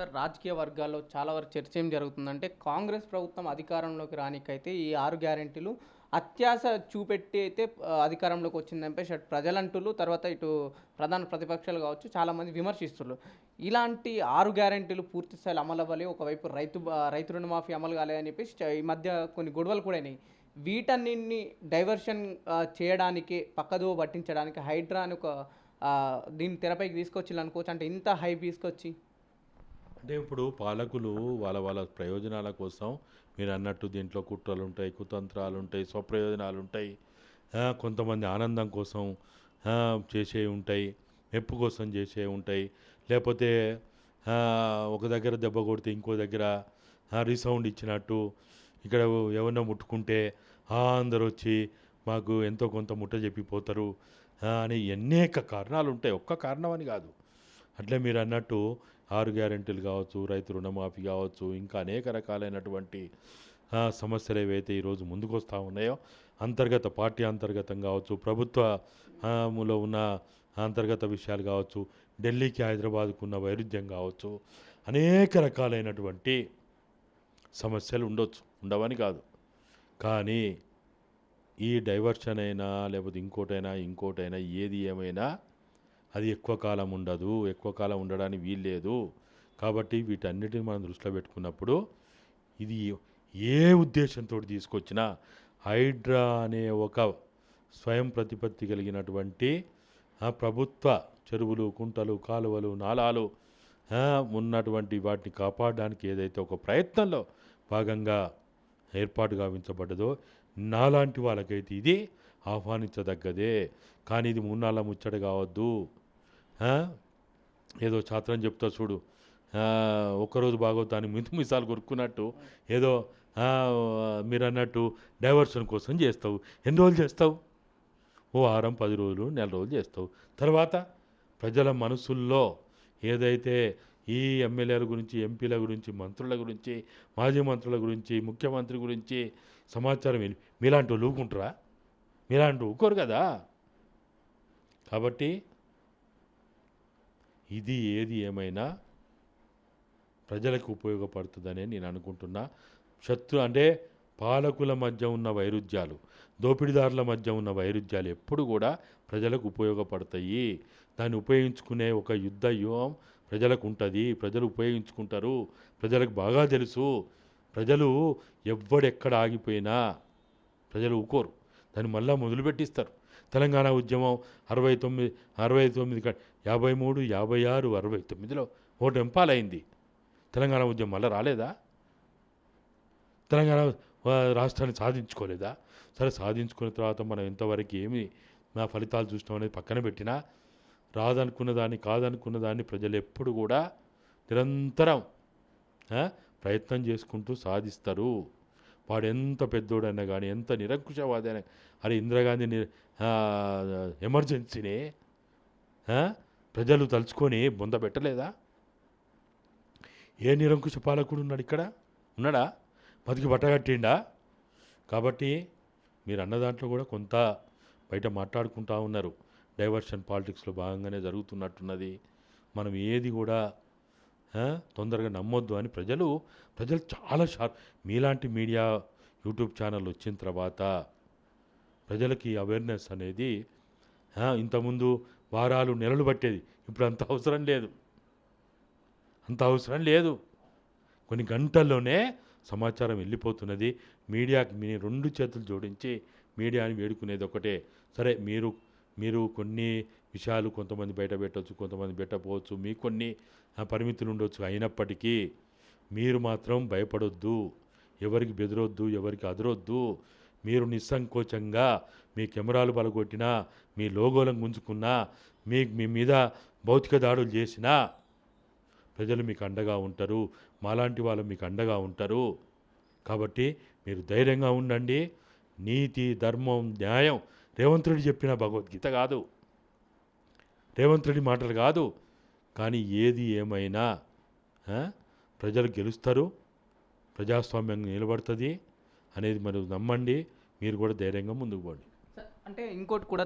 Sir రాజకీయ వర్గాల్లో చాలా వరకు చర్చ ఏం జరుగుతుందంటే కాంగ్రెస్ ప్రభుత్వం అధికారంలోకి రానికైతే ఈ ఆరు గ్యారెంటీలు అత్యాశ చూపెట్టి అయితే అధికారంలోకి వచ్చిందంటే షట్ ప్రజలంటులు తర్వాత ఇటు ప్రధాన ప్రతిపక్షాలు కావచ్చు చాలామంది విమర్శిస్తున్నారు ఇలాంటి ఆరు గ్యారెంటీలు పూర్తి స్థాయిలో అమలు అవ్వాలి ఒకవైపు రైతు రైతు రుణమాఫీ అమలు కాలేదని చెప్పేసి ఈ మధ్య కొన్ని గొడవలు కూడా అయినాయి. వీటన్నింటిని డైవర్షన్ చేయడానికి పక్కదో పట్టించడానికి హైడ్రా అని ఒక దీని దీన్ని తెరపైకి తీసుకొచ్చి అనుకోవచ్చు. అంటే ఇంత హైప్ తీసుకొచ్చి అంటే ఇప్పుడు పాలకులు వాళ్ళ వాళ్ళ ప్రయోజనాల కోసం మీరు అన్నట్టు దీంట్లో కుట్రలు ఉంటాయి కుతంత్రాలు ఉంటాయి స్వప్రయోజనాలు ఉంటాయి కొంతమంది ఆనందం కోసం చేసే ఉంటాయి మెప్పు కోసం చేసే ఉంటాయి. లేకపోతే ఒక దగ్గర దెబ్బ కొడితే ఇంకో దగ్గర రీసౌండ్ ఇచ్చినట్టు ఇక్కడ ఎవరినో ముట్టుకుంటే అందరు అందరూ వచ్చి మాకు ఎంతో కొంత ముట్ట చెప్పిపోతారు అని అనేక కారణాలు ఉంటాయి ఒక్క కారణం అని కాదు. అట్లే మీరు అన్నట్టు ఆరు గ్యారెంటీలు కావచ్చు రైతు రుణమాఫీ కావచ్చు ఇంకా అనేక రకాలైనటువంటి సమస్యలు ఏవైతే ఈరోజు ముందుకు వస్తూ ఉన్నాయో అంతర్గత పార్టీ అంతర్గతం కావచ్చు ప్రభుత్వములో ఉన్న అంతర్గత విషయాలు కావచ్చు ఢిల్లీకి హైదరాబాద్కు ఉన్న వైరుధ్యం కావచ్చు అనేక రకాలైనటువంటి సమస్యలు ఉండొచ్చు ఉండవని కాదు. కానీ ఈ డైవర్షన్ అయినా లేకపోతే ఇంకోటైనా ఇంకోటైనా ఏది ఏమైనా అది ఎక్కువ కాలం ఉండదు ఎక్కువ కాలం ఉండడానికి వీల్లేదు. కాబట్టి వీటన్నిటిని మనం దృష్టిలో పెట్టుకున్నప్పుడు ఇది ఏ ఉద్దేశంతో తీసుకొచ్చినా హైడ్రా అనే ఒక స్వయం ప్రతిపత్తి కలిగినటువంటి ప్రభుత్వ చెరువులు కుంటలు కాలువలు నాలాలు ఉన్నటువంటి వాటిని కాపాడడానికి ఏదైతే ఒక ప్రయత్నంలో భాగంగా ఏర్పాటు గావించబడ్డదో నాలాంటి వాళ్ళకైతే ఇది ఆహ్వానించదగ్గదే. కానీ ఇది మూన్నాళ్ళ ముచ్చట కావద్దు. ఏదో ఛాత్రం చెప్తా చూడు. ఆ, ఒక్కరోజు బాగోతాన్ని మింతు మిసాలు కొనుక్కున్నట్టు ఏదో మీరు అన్నట్టు డైవర్షన్ కోసం చేస్తావు. ఎన్ని రోజులు చేస్తావు? ఓ వారం పది రోజులు నెల రోజులు చేస్తావు. తర్వాత ప్రజల మనసుల్లో ఏదైతే ఈ ఎమ్మెల్యేల గురించి ఎంపీల గురించి మంత్రుల గురించి మాజీ మంత్రుల గురించి ముఖ్యమంత్రి గురించి సమాచారం మీలాంటి వాళ్ళు ఊకుంటారా మీలాంటి ఊకోరు కదా? కాబట్టి ఇది ఏది ఏమైనా ప్రజలకు ఉపయోగపడుతుందనే నేను అనుకుంటున్నా. శత్రు అంటే పాలకుల మధ్య ఉన్న వైరుధ్యాలు దోపిడీదారుల మధ్య ఉన్న వైరుధ్యాలు ఎప్పుడు కూడా ప్రజలకు ఉపయోగపడతాయి. దాన్ని ఉపయోగించుకునే ఒక యుద్ధ వ్యూహం ప్రజలకు ఉంటుంది ప్రజలు ఉపయోగించుకుంటారు. ప్రజలకు బాగా తెలుసు. ప్రజలు ఎవ్వడెక్కడ ఆగిపోయినా ప్రజలు ఊకోరు. దాన్ని మళ్ళీ మొదలుపెట్టిస్తారు. తెలంగాణ ఉద్యమం అరవై తొమ్మిది అరవై తొమ్మిది యాభై మూడు యాభై ఆరు అరవై తొమ్మిదిలో ఓటు ఎంపాలైంది. తెలంగాణ ఉద్యమం మళ్ళీ రాలేదా? తెలంగాణ రాష్ట్రాన్ని సాధించుకోలేదా? సరే సాధించుకున్న తర్వాత మనం ఇంతవరకు ఏమి నా ఫలితాలు చూసినాం అనేది పక్కన పెట్టినా రాదనుకున్న దాన్ని కాదనుకున్న దాన్ని ప్రజలు ఎప్పుడు కూడా నిరంతరం ప్రయత్నం చేసుకుంటూ సాధిస్తారు. వాడు ఎంత పెద్దోడైనా కానీ ఎంత నిరంకుశవాది అయినా అరే ఇందిరాగాంధీ ఎమర్జెన్సీని ప్రజలు తలుచుకొని బొంద పెట్టలేదా? ఏ నిరంకుశ పాలకుడు ఉన్నాడు ఇక్కడ? ఉన్నాడా? బతికి బట్టగట్టిండా కాబట్టి మీరు అన్న దాంట్లో కూడా కొంత బయట మాట్లాడుకుంటా ఉన్నారు. డైవర్షన్ పాలిటిక్స్లో భాగంగానే జరుగుతున్నట్టున్నది. మనం ఏది కూడా తొందరగా నమ్మొద్దు అని ప్రజలు ప్రజలు చాలా షార్ప్. మీలాంటి మీడియా యూట్యూబ్ ఛానల్ వచ్చిన తర్వాత ప్రజలకి అవేర్నెస్ అనేది ఇంతకుముందు వారాలు నెలలు పట్టేది. ఇప్పుడు అంత అవసరం లేదు. అంత అవసరం లేదు. కొన్ని గంటల్లోనే సమాచారం వెళ్ళిపోతున్నది. మీడియాకి మీ రెండు చేతులు జోడించి మీడియాని వేడుకునేది ఒకటే. సరే మీరు మీరు కొన్ని విషయాలు కొంతమంది బయట పెట్టవచ్చు కొంతమంది పెట్టకపోవచ్చు మీ కొన్ని ఆ, పరిమితులు ఉండొచ్చు. అయినప్పటికీ మీరు మాత్రం భయపడొద్దు ఎవరికి బెదరొద్దు ఎవరికి అదరొద్దు. మీరు నిస్సంకోచంగా మీ కెమెరాలు పలగొట్టినా మీ లోగోలను గుంజుకున్నా మీ మీ మీద భౌతిక దాడులు చేసినా ప్రజలు మీకు అండగా ఉంటారు మాలాంటి వాళ్ళు మీకు అండగా ఉంటారు. కాబట్టి మీరు ధైర్యంగా ఉండండి. నీతి ధర్మం న్యాయం రేవంత్ రెడ్డి చెప్పిన భగవద్గీత. కాదు. రేవంత్ రెడ్డి మాటలు కాదు. కానీ ఏది ఏమైనా ఆ, ప్రజలు గెలుస్తారు ప్రజాస్వామ్యం నిలబడుతుంది అనేది మరి నమ్మండి. మీరు కూడా ధైర్యంగా ముందుకు పోండి. అంటే ఇంకోటి కూడా